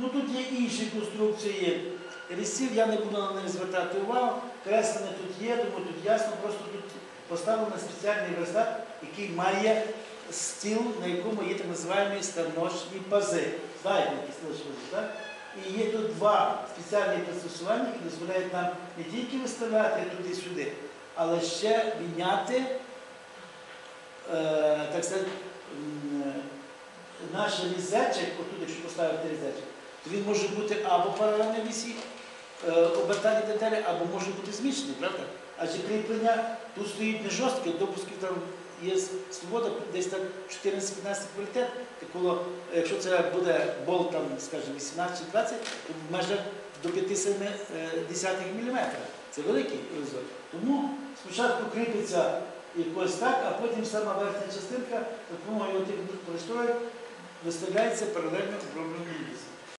Ну тут є інші конструкції різців, я не буду на них звертати увагу. Креслення тут є, думаю, тут ясно, просто тут поставлено спеціальний верстат, який має стіл, на якому є так називаємо станочні пази. Знаєте, які станочні пази, так? І є тут два спеціальні пристосування, які дозволяють нам не тільки виставляти туди-сюди, але ще міняти, е, так сказати, е, наш різечок, отут, якщо поставити різечок, він може бути або паралельно вісі, е, обертання деталі, або може бути зміщений, правда? Адже кріплення тут стоїть не жорстке, допусків там є свобода, десь так 14-15 квалітет, коло, якщо це буде болт, там, скажімо, 18 20, то межах до 5,7 мм. Це великий розор. Тому спочатку кріпиться якось так, а потім сама верхня частинка, допомогою тих пристроїв виставляється паралельно